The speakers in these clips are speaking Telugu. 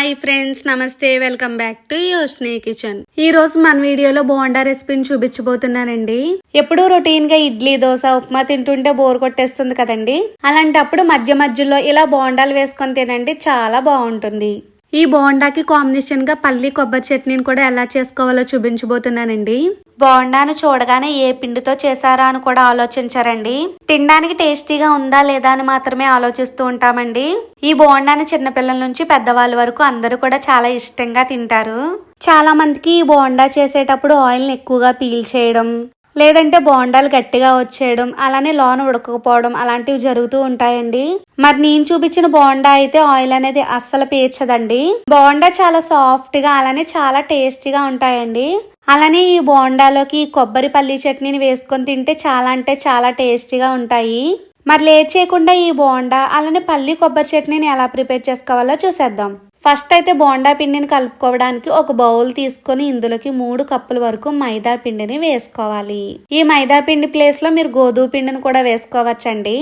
హాయ్ ఫ్రెండ్స్ నమస్తే వెల్కమ్ బ్యాక్ టు యోస్నే కిచెన్ ఈ రోజు మన వీడియోలో బోండా రెసిపీని చూపించబోతున్నానండి. ఎప్పుడూ రొటీన్గా ఇడ్లీ దోశ ఉప్మా తింటుంటే బోర్ కొట్టేస్తుంది కదండి. అలాంటప్పుడు మధ్య మధ్యలో ఇలా బోండాలు వేసుకొని తినండి చాలా బాగుంటుంది. ఈ బోండాకి కాంబినేషన్గా పల్లి కొబ్బరి చట్నీని కూడా ఎలా చేసుకోవాలో చూపించబోతున్నానండి. బోండాను చూడగానే ఏ పిండితో చేశారా అని కూడా ఆలోచించారండి. తినడానికి టేస్టీగా ఉందా లేదా అని మాత్రమే ఆలోచిస్తూ ఉంటామండి. ఈ బోండాను చిన్నపిల్లల నుంచి పెద్దవాళ్ళ వరకు అందరూ కూడా చాలా ఇష్టంగా తింటారు. చాలా మందికి ఈ బోండా చేసేటప్పుడు ఆయిల్ని ఎక్కువగా పీల్ చేయడం లేదంటే బోండాలు గట్టిగా వచ్చేయడం అలానే లోన ఉడకకపోవడం అలాంటివి జరుగుతూ ఉంటాయండి. మరి నేను చూపించిన బోండా అయితే ఆయిల్ అనేది అస్సలు పీల్చదండి. బోండా చాలా సాఫ్ట్గా అలానే చాలా టేస్టీగా ఉంటాయండి. అలానే ఈ బోండాలోకి కొబ్బరి పల్లి చట్నీని వేసుకొని తింటే చాలా అంటే చాలా టేస్టీగా ఉంటాయి. మరి లేట్ చేయకుండా ఈ బోండా అలానే పల్లి కొబ్బరి చట్నీని ఎలా ప్రిపేర్ చేసుకోవాలో చూసేద్దాం. ఫస్ట్ అయితే బోండా పిండిని కలుపుకోవడానికి ఒక బౌల్ తీసుకొని ఇందులోకి మూడు కప్పుల వరకు మైదా పిండిని వేసుకోవాలి. ఈ మైదా పిండి ప్లేస్లో మీరు గోధుమ పిండిని కూడా వేసుకోవచ్చండి.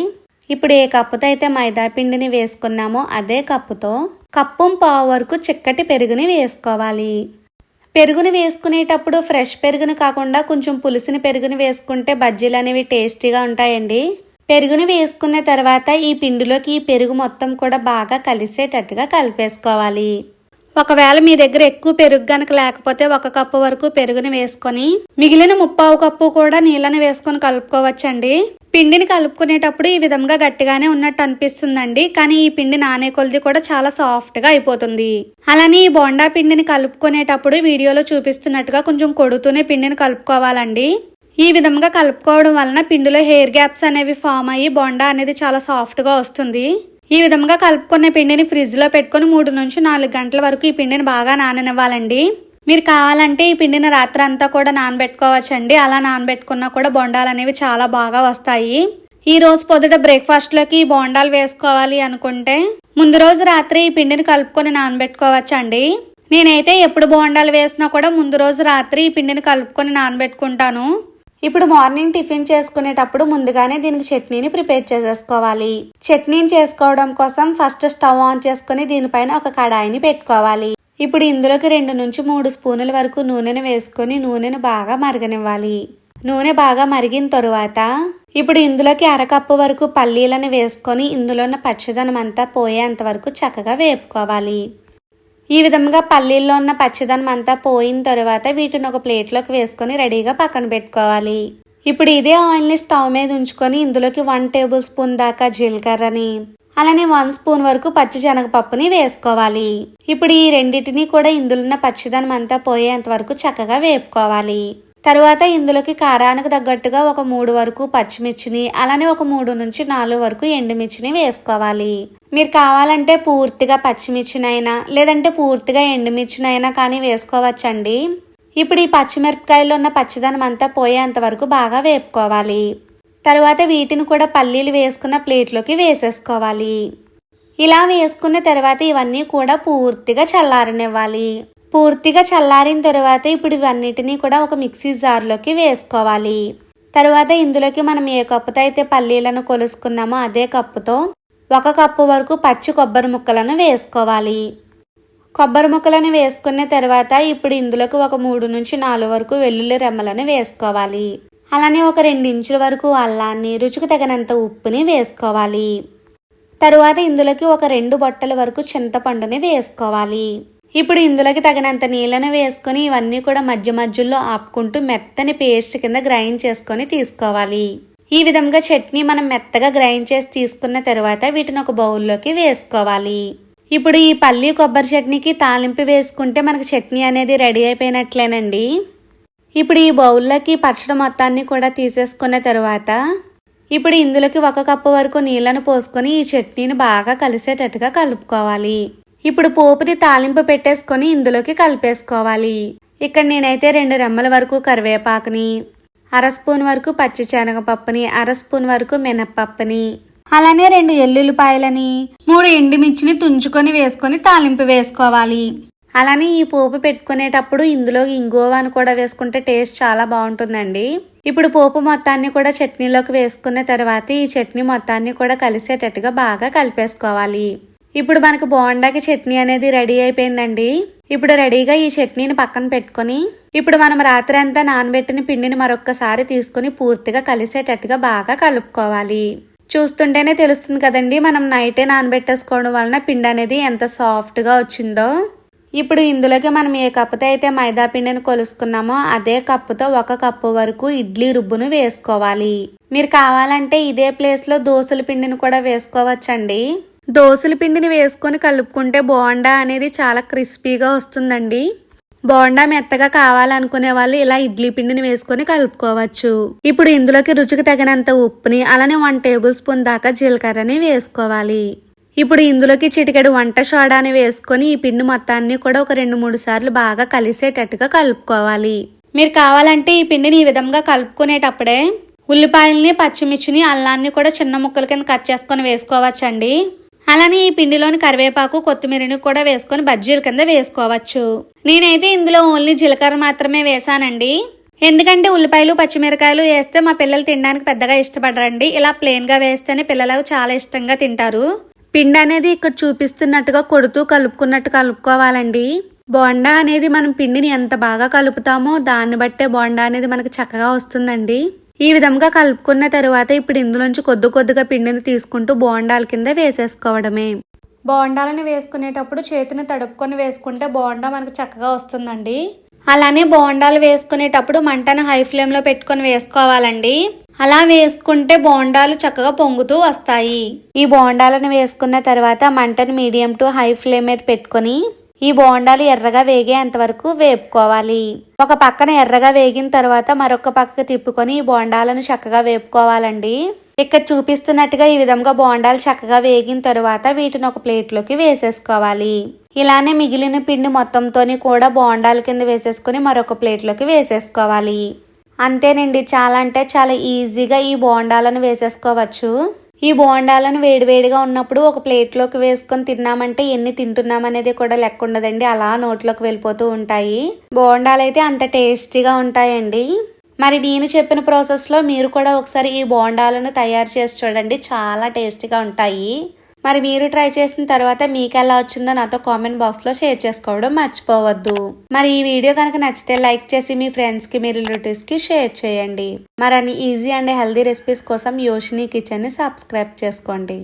ఇప్పుడు ఏ కప్పుతో అయితే మైదా పిండిని వేసుకున్నామో అదే కప్పుతో కప్పు పావు వరకు చిక్కటి పెరుగుని వేసుకోవాలి. పెరుగుని వేసుకునేటప్పుడు ఫ్రెష్ పెరుగుని కాకుండా కొంచెం పులిసిన పెరుగుని వేసుకుంటే బజ్జీలు అనేవి టేస్టీగా ఉంటాయండి. పెరుగుని వేసుకున్న తర్వాత ఈ పిండిలోకి ఈ పెరుగు మొత్తం కూడా బాగా కలిసేటట్టుగా కలిపేసుకోవాలి. ఒకవేళ మీ దగ్గర ఎక్కువ పెరుగు గనక లేకపోతే ఒక కప్పు వరకు పెరుగుని వేసుకొని మిగిలిన ముప్పావు కప్పు కూడా నీళ్ళని వేసుకొని కలుపుకోవచ్చండి. పిండిని కలుపుకునేటప్పుడు ఈ విధంగా గట్టిగానే ఉన్నట్టు అనిపిస్తుందండి. కానీ ఈ పిండి నానే కొలిది కూడా చాలా సాఫ్ట్గా అయిపోతుంది. అలానే ఈ బోండా పిండిని కలుపుకునేటప్పుడు వీడియోలో చూపిస్తున్నట్టుగా కొంచెం కొడుతూనే పిండిని కలుపుకోవాలండి. ఈ విధంగా కలుపుకోవడం వలన పిండిలో హెయిర్ గ్యాప్స్ అనేవి ఫామ్ అయ్యి బొండా అనేది చాలా సాఫ్ట్గా వస్తుంది. ఈ విధంగా కలుపుకున్న పిండిని ఫ్రిడ్జ్లో పెట్టుకొని పెట్టుకుని మూడు నుంచి నాలుగు గంటల వరకు ఈ పిండిని బాగా నాననివ్వాలండి. మీరు కావాలంటే ఈ పిండిని రాత్రి అంతా కూడా నానబెట్టుకోవచ్చండి. అలా నానబెట్టుకున్నా కూడా బొండాలు అనేవి చాలా బాగా వస్తాయి. ఈ రోజు పొద్దుట బ్రేక్ఫాస్ట్లోకి ఈ బోండాలు వేసుకోవాలి అనుకుంటే ముందు రోజు రాత్రి ఈ పిండిని కలుపుకొని నానబెట్టుకోవచ్చండి. నేనైతే ఎప్పుడు బోండాలు వేసినా కూడా ముందు రోజు రాత్రి ఈ పిండిని కలుపుకొని నానబెట్టుకుంటాను. ఇప్పుడు మార్నింగ్ టిఫిన్ చేసుకునేటప్పుడు ముందుగానే దీనికి చట్నీని ప్రిపేర్ చేసేసుకోవాలి. చట్నీని చేసుకోవడం కోసం ఫస్ట్ స్టవ్ ఆన్ చేసుకుని దీనిపైన ఒక కడాయిని పెట్టుకోవాలి. ఇప్పుడు ఇందులోకి రెండు నుంచి మూడు స్పూనుల వరకు నూనెను వేసుకొని నూనెను బాగా మరగనివ్వాలి. నూనె బాగా మరిగిన తరువాత ఇప్పుడు ఇందులోకి అరకప్పు వరకు పల్లీలను వేసుకొని ఇందులో ఉన్న పచ్చదనం అంతా పోయేంత వరకు చక్కగా వేపుకోవాలి. ఈ విధంగా పల్లీల్లో ఉన్న పచ్చదనం అంతా పోయిన తర్వాత వీటిని ఒక ప్లేట్లోకి వేసుకొని రెడీగా పక్కన పెట్టుకోవాలి. ఇప్పుడు ఇదే ఆయిల్ని స్టవ్ మీద ఉంచుకొని ఇందులోకి వన్ టేబుల్ స్పూన్ దాకా జీలకర్రని అలానే వన్ స్పూన్ వరకు పచ్చి శనగపప్పుని వేసుకోవాలి. ఇప్పుడు ఈ రెండింటిని కూడా ఇందులో ఉన్న పచ్చిదనం అంతా పోయేంత వరకు చక్కగా వేపుకోవాలి. తరువాత ఇందులోకి కారానికి తగ్గట్టుగా ఒక మూడు వరకు పచ్చిమిర్చిని అలానే ఒక మూడు నుంచి నాలుగు వరకు ఎండుమిర్చిని వేసుకోవాలి. మీరు కావాలంటే పూర్తిగా పచ్చిమిర్చినైనా లేదంటే పూర్తిగా ఎండుమిర్చినైనా కానీ వేసుకోవచ్చండి. ఇప్పుడు ఈ పచ్చిమిరపకాయలు ఉన్న పచ్చిదనం అంతా పోయేంత వరకు బాగా వేపుకోవాలి. తరువాత వీటిని కూడా పల్లీలు వేసుకున్న ప్లేట్లోకి వేసేసుకోవాలి. ఇలా వేసుకున్న తర్వాత ఇవన్నీ కూడా పూర్తిగా చల్లారనివ్వాలి. పూర్తిగా చల్లారిన తర్వాత ఇప్పుడు ఇవన్నిటినీ కూడా ఒక మిక్సీ జార్లోకి వేసుకోవాలి. తర్వాత ఇందులోకి మనం ఏ కప్పుతో అయితే పల్లీలను కొలుసుకున్నామో అదే కప్పుతో ఒక కప్పు వరకు పచ్చి కొబ్బరి ముక్కలను వేసుకోవాలి. కొబ్బరి ముక్కలను వేసుకున్న తర్వాత ఇప్పుడు ఇందులోకి ఒక మూడు నుంచి నాలుగు వరకు వెల్లుల్లి రెమ్మలను వేసుకోవాలి. అలానే ఒక రెండు ఇంచుల వరకు అల్లాన్ని రుచికి తగినంత ఉప్పుని వేసుకోవాలి. తరువాత ఇందులోకి ఒక రెండు బొట్టల వరకు చింతపండుని వేసుకోవాలి. ఇప్పుడు ఇందులోకి తగినంత నీళ్ళను వేసుకొని ఇవన్నీ కూడా మధ్య మధ్యలో ఆపుకుంటూ మెత్తని పేస్ట్ కింద గ్రైండ్ చేసుకొని తీసుకోవాలి. ఈ విధంగా చట్నీ మనం మెత్తగా గ్రైండ్ చేసి తీసుకున్న తర్వాత వీటిని ఒక బౌల్లోకి వేసుకోవాలి. ఇప్పుడు ఈ పల్లి కొబ్బరి చట్నీకి తాలింపు వేసుకుంటే మనకు చట్నీ అనేది రెడీ అయిపోయినట్లేనండి. ఇప్పుడు ఈ బౌల్లోకి పచ్చడి మొత్తాన్ని కూడా తీసేసుకున్న తర్వాత ఇప్పుడు ఇందులోకి ఒక కప్పు వరకు నీళ్ళను పోసుకొని ఈ చట్నీని బాగా కలిసేటట్టుగా కలుపుకోవాలి. ఇప్పుడు పోపుని తాలింపు పెట్టేసుకొని ఇందులోకి కలిపేసుకోవాలి. ఇక్కడ నేనైతే రెండు రెమ్మల వరకు కరివేపాకుని అర స్పూన్ వరకు పచ్చిశనగపప్పుని అర స్పూన్ వరకు మినప్పప్పుని అలానే రెండు ఎల్లుల్లిపాయలని మూడు ఎండుమిర్చిని తుంచుకొని వేసుకొని తాలింపు వేసుకోవాలి. అలానే ఈ పోపు పెట్టుకునేటప్పుడు ఇందులో ఇంగోవాను కూడా వేసుకుంటే టేస్ట్ చాలా బాగుంటుందండి. ఇప్పుడు పోపు మొత్తాన్ని కూడా చట్నీలోకి వేసుకున్న తర్వాత ఈ చట్నీ మొత్తాన్ని కూడా కలిసేటట్టుగా బాగా కలిపేసుకోవాలి. ఇప్పుడు మనకు బోండాకి చట్నీ అనేది రెడీ అయిపోయిందండి. ఇప్పుడు రెడీగా ఈ చట్నీని పక్కన పెట్టుకొని ఇప్పుడు మనం రాత్రి అంతా నానబెట్టిన పిండిని మరొక్కసారి తీసుకుని పూర్తిగా కలిసేటట్టుగా బాగా కలుపుకోవాలి. చూస్తుంటేనే తెలుస్తుంది కదండి మనం నైటే నానబెట్టేసుకోవడం వలన పిండి అనేది ఎంత సాఫ్ట్గా వచ్చిందో. ఇప్పుడు ఇందులోకి మనం ఏ కప్పుతో అయితే మైదా పిండిని కొలుసుకున్నామో అదే కప్పుతో ఒక కప్పు వరకు ఇడ్లీ రుబ్బును వేసుకోవాలి. మీరు కావాలంటే ఇదే ప్లేస్లో దోశల పిండిని కూడా వేసుకోవచ్చండి. దోశల పిండిని వేసుకొని కలుపుకుంటే బోండా అనేది చాలా క్రిస్పీగా వస్తుందండి. బోండా మెత్తగా కావాలనుకునే వాళ్ళు ఇలా ఇడ్లీ పిండిని వేసుకొని కలుపుకోవచ్చు. ఇప్పుడు ఇందులోకి రుచికి తగినంత ఉప్పుని అలానే వన్ టేబుల్ స్పూన్ దాకా జీలకర్రని వేసుకోవాలి. ఇప్పుడు ఇందులోకి చిటికెడు వంట సోడాని వేసుకొని ఈ పిండి మొత్తాన్ని కూడా ఒక రెండు మూడు సార్లు బాగా కలిసేటట్టుగా కలుపుకోవాలి. మీరు కావాలంటే ఈ పిండిని ఈ విధంగా కలుపుకునేటప్పుడే ఉల్లిపాయల్ని పచ్చిమిర్చిని అల్లాన్ని కూడా చిన్న ముక్కల కింద కట్ చేసుకొని వేసుకోవచ్చండి. అలానే ఈ పిండిలోని కరివేపాకు కొత్తిమీరని కూడా వేసుకొని బజ్జీల కింద వేసుకోవచ్చు. నేనైతే ఇందులో ఓన్లీ జీలకర్ర మాత్రమే వేసానండి. ఎందుకంటే ఉల్లిపాయలు పచ్చిమిరకాయలు వేస్తే మా పిల్లలు తినడానికి పెద్దగా ఇష్టపడరండి. ఇలా ప్లెయిన్గా వేస్తేనే పిల్లలకు చాలా ఇష్టంగా తింటారు. పిండి అనేది ఇక్కడ చూపిస్తున్నట్టుగా కొడుతూ కలుపుకున్నట్టు కలుపుకోవాలండి. బోండా అనేది మనం పిండిని ఎంత బాగా కలుపుతామో దాన్ని బట్టే బోండా అనేది మనకు చక్కగా వస్తుందండి. ఈ విధంగా కలుపుకున్న తరువాత ఇప్పుడు ఇందులోంచి కొద్ది కొద్దిగా పిండిని తీసుకుంటూ బోండాల కింద వేసేసుకోవడమే. బోండాలను వేసుకునేటప్పుడు చేతిని తడుపుకొని వేసుకుంటే బోండా మనకు చక్కగా వస్తుందండి. అలానే బోండాలు వేసుకునేటప్పుడు మంటను హై ఫ్లేమ్లో పెట్టుకొని వేసుకోవాలండి. అలా వేసుకుంటే బోండాలు చక్కగా పొంగుతూ వస్తాయి. ఈ బోండాలను వేసుకున్న తర్వాత మంటను మీడియం టు హై ఫ్లేమ్ మీద పెట్టుకొని ఈ బోండాలు ఎర్రగా వేగేంత వరకు వేపుకోవాలి. ఒక పక్కన ఎర్రగా వేగిన తర్వాత మరొక పక్కకు తిప్పుకొని ఈ బోండాలను చక్కగా వేపుకోవాలండి. ఇక్కడ చూపిస్తున్నట్టుగా ఈ విధంగా బోండాలు చక్కగా వేగిన తర్వాత వీటిని ఒక ప్లేట్లోకి వేసేసుకోవాలి. ఇలానే మిగిలిన పిండి మొత్తంతోని కూడా బోండాల కింద వేసేసుకొని మరొక ప్లేట్లోకి వేసేసుకోవాలి. అంతేనండి చాలా అంటే చాలా ఈజీగా ఈ బోండాలను వేసేసుకోవచ్చు. ఈ బోండాలను వేడివేడిగా ఉన్నప్పుడు ఒక ప్లేట్లోకి వేసుకొని తిన్నామంటే ఎన్ని తింటున్నామనేది కూడా లెక్క ఉండదండి. అలా నోట్లోకి వెళ్ళిపోతూ ఉంటాయి. బోండాలు అయితే అంత టేస్టీగా ఉంటాయండి. మరి నేను చెప్పిన ప్రాసెస్లో మీరు కూడా ఒకసారి ఈ బోండాలను తయారు చేసి చూడండి. చాలా టేస్టీగా ఉంటాయి. మరి మీరు ట్రై చేసిన తర్వాత మీకు ఎలా వచ్చిందో నాతో కామెంట్ బాక్స్లో షేర్ చేసుకోవడం మర్చిపోవద్దు. మరి ఈ వీడియో కనుక నచ్చితే లైక్ చేసి మీ ఫ్రెండ్స్కి మీ రిలేటివ్స్కి షేర్ చేయండి. మరి అన్ని ఈజీ అండ్ హెల్దీ రెసిపీస్ కోసం యోషిని కిచెన్ని సబ్స్క్రైబ్ చేసుకోండి.